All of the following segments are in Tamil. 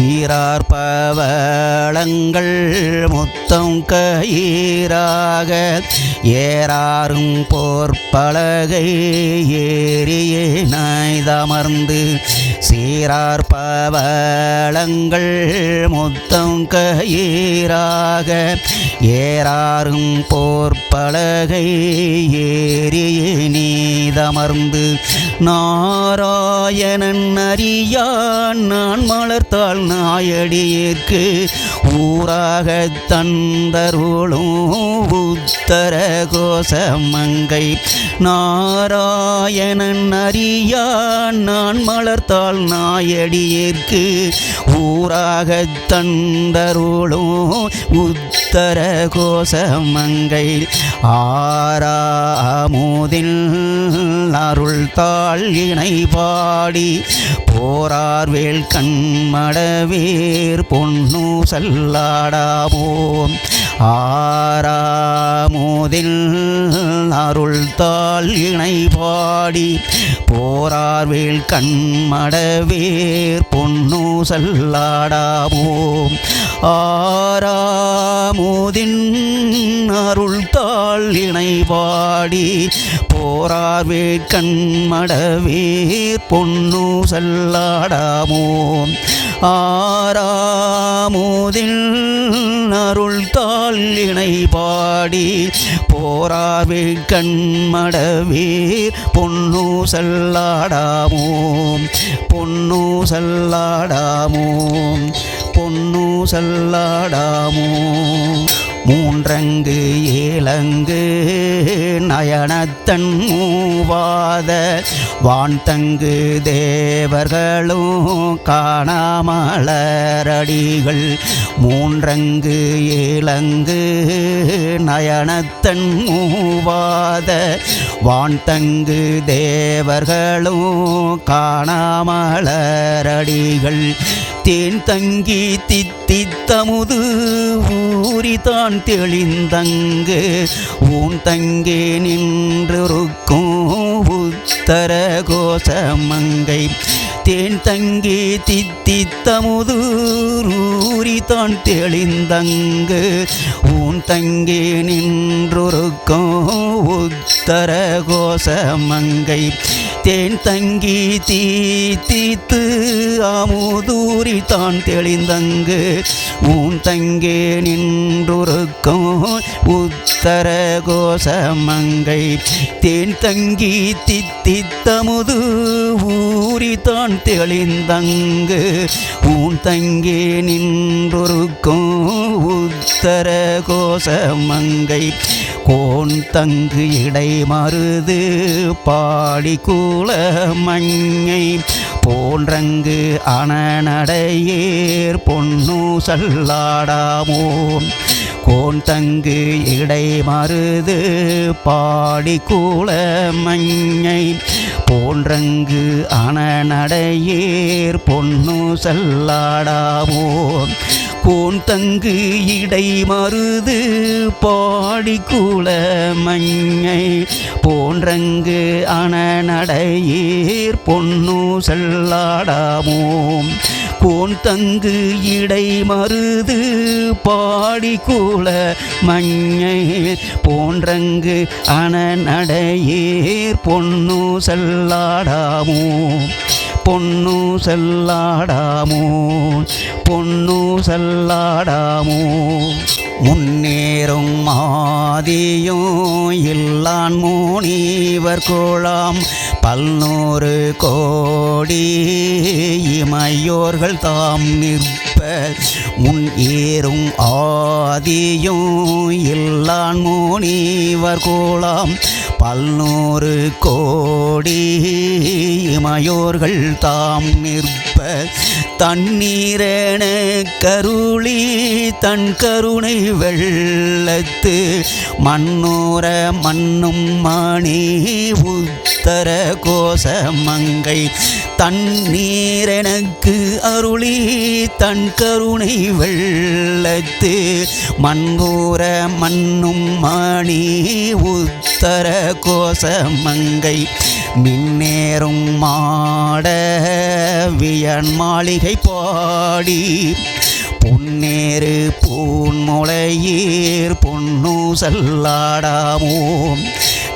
சீரார் பவளங்கள் முத்தம் கயிறாக ஏறாரும் போர்பலகை ஏறியே நாய்தமர்ந்து சீரார் பவளங்கள் முத்தம் கயிறாக ஏறாரும் போர்பலகை ஏறியே நீதமர்ந்து நாராயணன் அறியான் நான் மலர்த்தாள் நாயடியிற்கு ஊராக தந்தருளும் உத்தர கோசமங்கை நாராயணன் அறியா நான் மலர்த்தாள் நாயடியிற்கு. ஊராக தந்தருளும் உத்தர கோசமங்கை ஆறாமுதில் அருள் தாள் இணை பாடி. போரார்வேல் கண்மடவேர் பொன்னு சல்லாடாவோம் ஆறாமுதில் அருள் தாள் இணை பாடி போரார்வேல் கண்மடவேர் பொன்னு சல்லாடாவோம் ஆறாமுதின் அருள் தாள் இணை பாடி போரார்வே கண்மடவேர் பொன்னு சல்லாடாமோம் ஆறாமுதில் அருள் தாளினை பாடி போரார்வே கண்மடவீர் பொன்னு செல்லாடாமோம் பொன்னு செல்லாடாமோம் பொன்னு சல்லாடாமோ. மூன்றங்கு ஏலங்கு நயனத்தன் மூவாத வான்தங்கு தேவர்களும் காணாமலரடிகள். மூன்றங்கு ஏலங்கு நயனத்தன் மூவாத வான்தங்கு தேவர்களும் காணாமலரடிகள். தேன் தங்கி தித்தித்தமுது ஊறி நான் தெளிந்தங்கு ஊன் தங்கே நின்றிருக்கும் உத்தர கோஷமங்கை தேன் தங்கி தித்தித்தமுது தான் தெளிந்தங்கு. ஊன் தங்கே நின்றொருக்கும் உத்தர கோஷமங்கை தேன் தங்கி தீத்தித்து தீத்து அமுதூரி தான் தெளிந்தங்கு. ஊன் தங்கே நின்றொருக்கும் உத்தர கோஷமங்கை தேன் தங்கி தித்தித்தமுது தான் தெளிந்தங்கு ஊன் தங்கே நின்றொருக்கும் உத்தர கோசமங்கை. கோன் தங்கு இடை மருது பாடி கூல மங்கை போன்றங்கு அணநடையேர் பொன்னு சல்லாடாமோ கோன் தங்கு இடை மருது பாடி கூல மஞ்சை. போன்றங்கு அணநடையேர் பொன்னு சல்லாடாமோ கோன் தங்கு இடை மருது பாடி கூல மஞ்சை. போன்றங்கு அணநடையேர் பொன்னு செல்லாடாமோ கோன் தங்கு இடை மருது பாடி கூல மஞ்சை போன்றங்கு அணநடையேர் பொன்னு செல்லாடாமோ? பொன்னு செல்லாடாமோ? பொன்னு செல்லாடாமோ? முன்னேறும் மாதியும் இல்லான் மூனிவர் கோளாம் பல்நூறு கோடி இமையோர்கள் தாம் நிற்ப முன் ஏறும் ஆதியும் இல்லான் மூனிவர் கோளாம் பல்நூறு கோடி இமையோர்கள் தாம் நிற்ப தண்ணீரென கருளி தன் கருணை வெள்ளத்து மண்ணோர மண்ணும் மணி உத்தர கோசமங்கை தண்ணீரெனக்கு அருளி தன் கருணை வெள்ளத்து மண்ணோர மண்ணும் மணி உத்தர கோசமங்கை மின்னேறும் மாட வியன் மாளிகை பாடி பொன்னேறு பூன்முளையீர் பொன்னு செல்லாடாமோ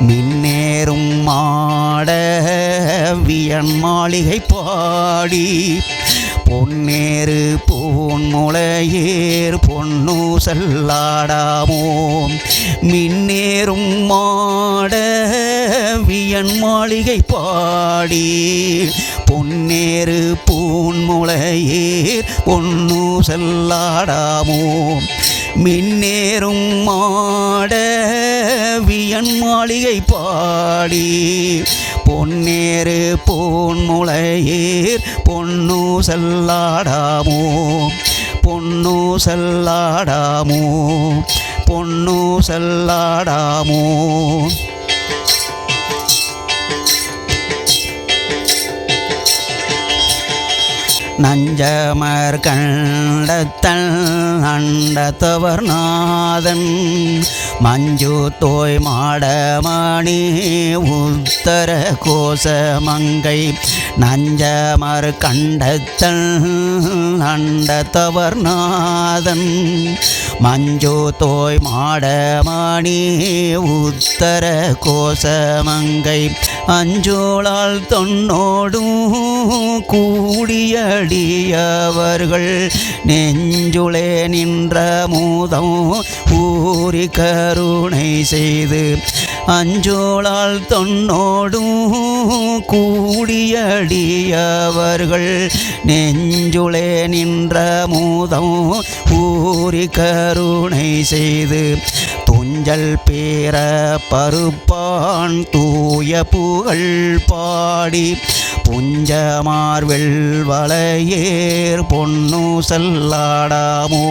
மின்னேறும் மாட வியன் மாளிகை பாடி பொன்னேறு பூன்முளையீர் பொன்னு செல்லாடாமோ? மின்னேறும் மாட வியன் மாளிகை பாடி. பொன்னேறு பூன்முளையீர் பொன்னு செல்லாடாமோ? மின்னேறும் மாட வியன் மாளிகை பாடி. பொன்னேறு பொன்முளையீர் பொன்னு செல்லாடாமோ? பொன்னு செல்லாடாமோ? பொன்னு செல்லாடாமோ? நஞ்சமர் கண்டத்தல் அண்டத்தவர் நாதன். மஞ்சு தோய் மாடமணி உத்தர கோச மங்கை. நஞ்சமர் கண்டத்தல் அண்டத்தவர் நாதன். மஞ்சு தோய் மாடமணி உத்தர கோசமங்கை அஞ்சோளால் தொன்னோடும் கூடியடியவர்கள் நெஞ்சுளே நின்ற மூதம் ஊறி கருணை செய்து அஞ்சோளால் தொன்னோடும் கூடியடியவர்கள் நெஞ்சுளே நின்ற மூதம் ஊறி கருணை செய்து துஞ்சல் பேர பருப்பான் தூய புகழ் பாடி புஞ்சமார்வெல் வளையேர் பொன்னு செல்லாடாமோ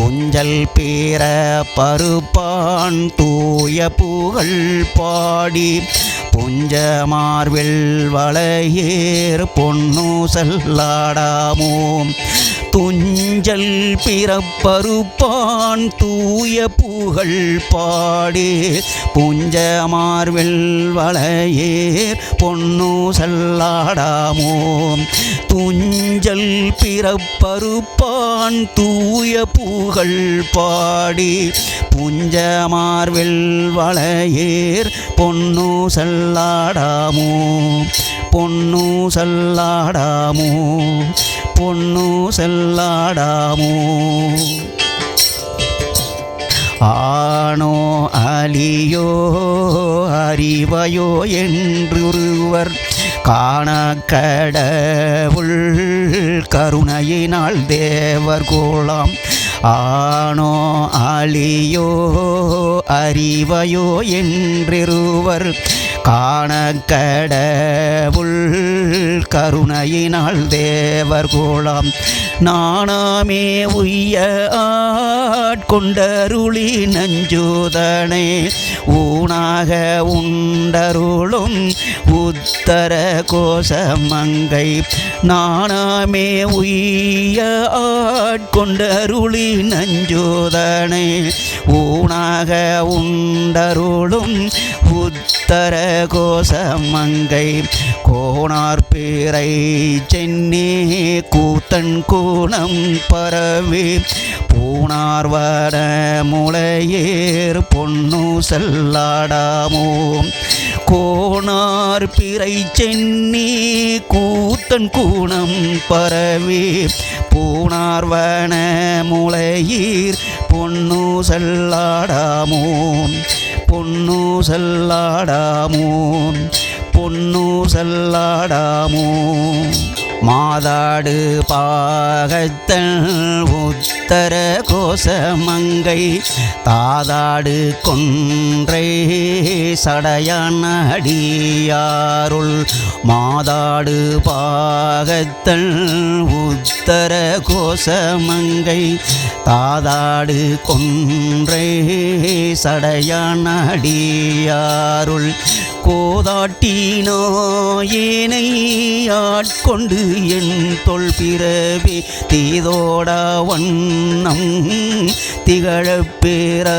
துஞ்சல் பேர பருப்பான் தூய புகழ் பாடி புஞ்ச புஞ்சமார்வெள் வளையேர் பொன்னு செல்லாடாமோ துஞ்சல் பிறப்பருப்பான் தூய புகழ் பாடி. புஞ்சமார்வெள் வளையேர் பொன்னு செல்லாடாமோ. துஞ்சல் பிறப்பருப்பான் தூய புகழ் பாடி. புஞ்சமார்வெள் வளையேர் பொன்னு செல்லாடாமோ. பொன்னு செல்லாடாமோ. பொண்ணு செல்லாடாமோ? ஆணோ அலியோ அறிவையோ என்றொருவர். காண கடவுள் கருணையினால் தேவர் கோலாம். ஆணோ அலியோ அறிவையோ என்றிருவர். காணக்கடவுள் கருணையினால் தேவர் கோலாம் நாணாமே உய்ய ஆட்கொண்டருளி நஞ்சூதனை ஊனாக உண்டருளும் உத்தர கோசமங்கை நாணாமே உய்ய ஆட்கொண்டருளி நஞ்சூதனை ஊனாக உண்டருளும் உத்தர கோசமங்கை கோணார்பேரை சென்னி கூத்தன் கூணம் பரவி பூணார்வட முளையேர் பொன்னு செல்லாடாமோ. கோணார் பிறை சென்னி கூத்தன் கூணம் பரவி பூணார்வன முளையீர் பொன்னு செல்லாடாமோ. பொன்னு செல்லாடாமோ பொன்னு செல்லாடாமோ மாதாடு பாகத்தல் உத்தர கோசமங்கை தாதாடு கொன்றை சடையான அடியாருள். மாதாடு பாகத்தல் உத்தர கோசமங்கை தாதாடு கொன்றை சடையான அடியாருள். கோதாட்டினாயேனை ஆட்கொண்டு என் தொல் பிறவி தீதோட வண்ணம் திகழப் பேர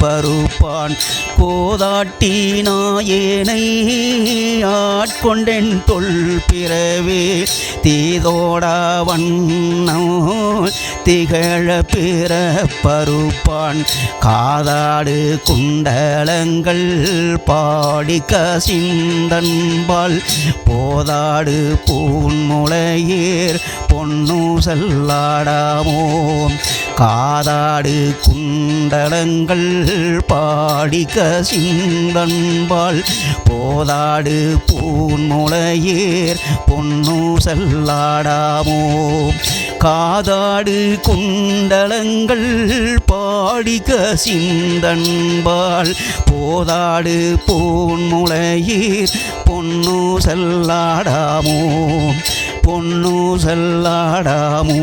பருப்பான். கோதாட்டினாயேனை ஆட்கொண்டென் தொல் பிறவி தீதோட வண்ணம் திகழ பிற பருப்பான். காதாடு குண்டலங்கள் பாடிக்க சிந்தன்பால் போதாடு பூன்முளையேர் பொன்னு செல்லாடாமோ? காதாடு குண்டலங்கள் பாடிக்க சிந்தன்பால் போதாடு பூன்முளையேர் பொன்னு செல்லாடாமோ? காதாடு குண்டலங்கள் பாடிக்க சிந்தன்பால் போதாடு பூன்முளையீர் பொன்னு செல்லாடாமோ பொன்னு செல்லாடாமோ.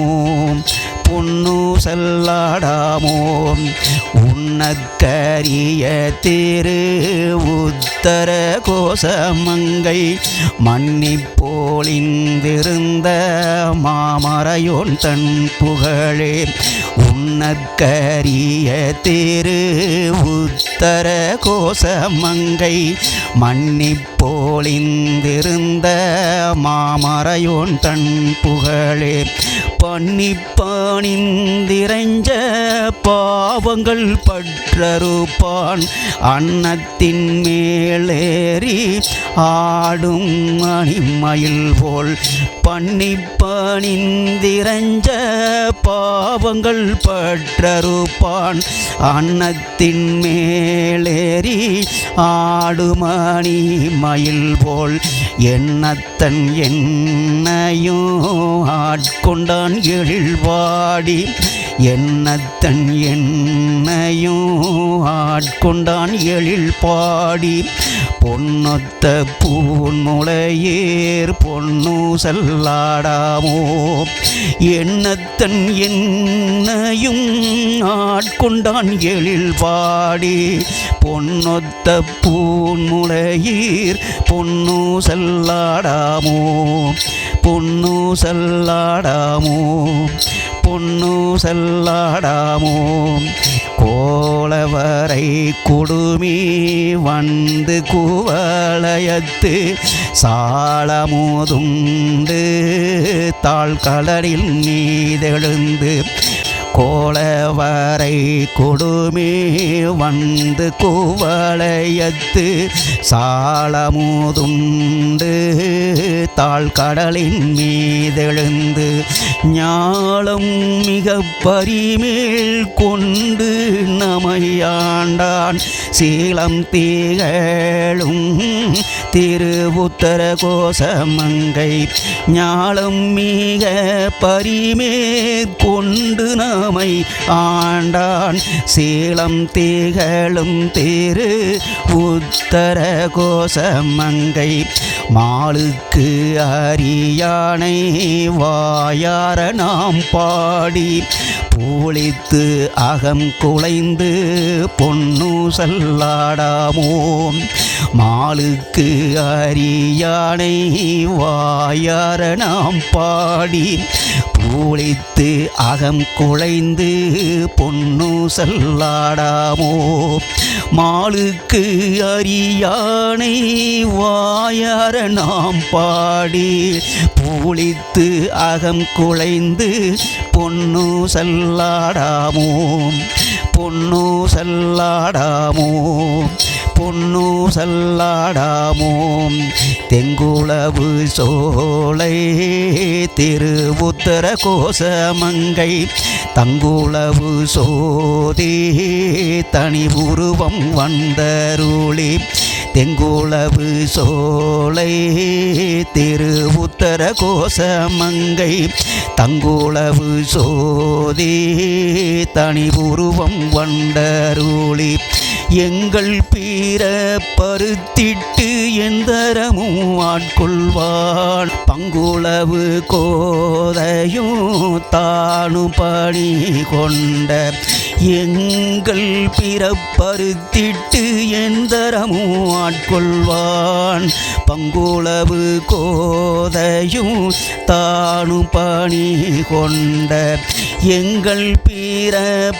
பொன்னு செல்லாடாமோ? உன்னக்கரிய திரு உத்தர கோசமங்கை மன்னிப்போலிந்திருந்த மாமரையோன் தன் புகழே. உன்னக்கரிய திரு உத்தர கோசமங்கை மன்னிப்போலிந்திருந்த மாமரையோன் தன் புகழே. பன்னிப்ப பன்னிப்பானிந்திரைஞ்ச பாவங்கள் பற்றறுப்பான். அன்னத்தின் மேலேறி ஆடும் அணிமயில் போல். பன்னிப்பானிந்திரைஞ்ச பாவங்கள் பற்றறுப்பான். அன்னத்தின் மேலேறி ஆடுமணி மயில் போல் எண்ணத்தன் என்னையும் ஆட்கொண்டான் எழில்வாடி என்னத்தன் என்னையும் ஆட்கொண்டான் எழில் பாடி. பொன்னொத்த பூன்முளையேர் பொன்னு செல்லாடாமோ. எண்ணத்தன் என்னையும் ஆட்கொண்டான் எழில் பாடி. பொன்னொத்த பூன்முளையீர் பொன்னு செல்லாடாமோ. பொன்னு செல்லாடாமோ? பொன்னு செல்லாடாமோ குடுமி வந்து குவளையத்து சாலமுதுண்டு தாழ்கலரில் நீதெழுந்து கோளவரை கொடுமே வந்து குவளையத்து சாலமுதுண்டு. தாழ்கடலின் மீதெழுந்து ஞாலம் மிக பரிமேல் கொண்டு நமையாண்டான். சீலம் தீகழும் திரு திருவுத்தர கோசமங்கை ஞாலம் மிக பரிமேற் கொண்டு நாமை. ஆண்டான் சீலம் திகழும் திரு உத்தர கோசமங்கை மாளுக்கு அரியானை வாயார நாம் பாடி. பூளித்து அகம் குலைந்து பொன்னு செல்லாடாமோ மாளுக்கு அரியானை வாயார நாம் பாடி பூளித்து அகம் குலைந்து பொன்னு செல்லாடாமோ? மாளுக்கு அரியானை வாயார நாம் பாடி பூளித்து அகம் குலைந்து பொன்னு செல்லாடாமோ? பொன்னு செல்லாடாமோ? பொன்னு செல்லாடாமோ தெங்குளவு சோலை திருவுத்தர கோசமங்கை. தங்குளவு சோதி தனி உருவம் வந்தருளி. தெங்குளவு சோலை திரு உத்தர கோசமங்கை. தங்குளவு சோதி தனி உருவம் வண்டருளி எங்கள் பீர பருத்திட்டு எந்தரமும் ஆட்கொள்வான் பங்குளவு கோதையும் தானும் பணி கொண்ட எங்கள் பிறப்பருத்திட்டு எந்தரமும் ஆட்கொள்வான். பங்குளவு கோதையும் தானும் பணி கொண்ட எங்கள் பிறப்பருத்திட்டு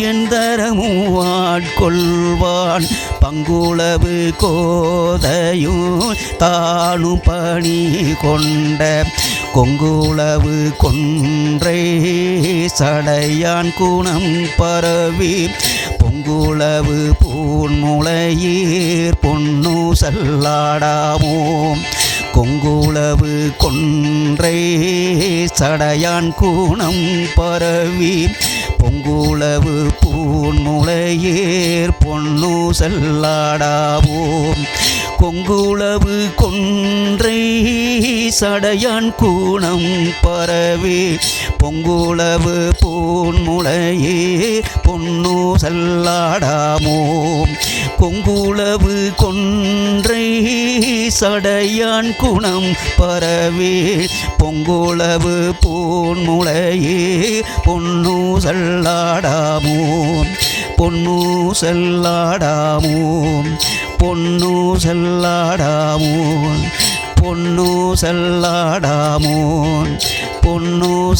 எந்தரமும் ஆட்கொள்வான். பங்குளவு கோதையும் தானும் பணி கொண்ட கொங்குளவு கொன்றே சடையான் குணம் பரவி பொங்குளவு பூன்முளையீர் பொன்னு சல்லாடாமோம் கொங்குளவு கொன்றை சடையான் கூணம் பரவி பொங்குளவு பூன்முளையீர் பொன்னு செல்லாடாவோம். கொங்குளவு கொன்றை சடையான் கூணம் பரவி. பொங்குளவு பூன்முளையே பொன்னு செல்லாடாமோம். கொங்குளவு கொன்றை சடையான் குணம் பரவி. பொங்குளவு பூன்முளையே பொன்னு செல்லாடாமோ பொன்னு செல்லாடாமோ பொன்னு செல்லாடாமோ பொன்னு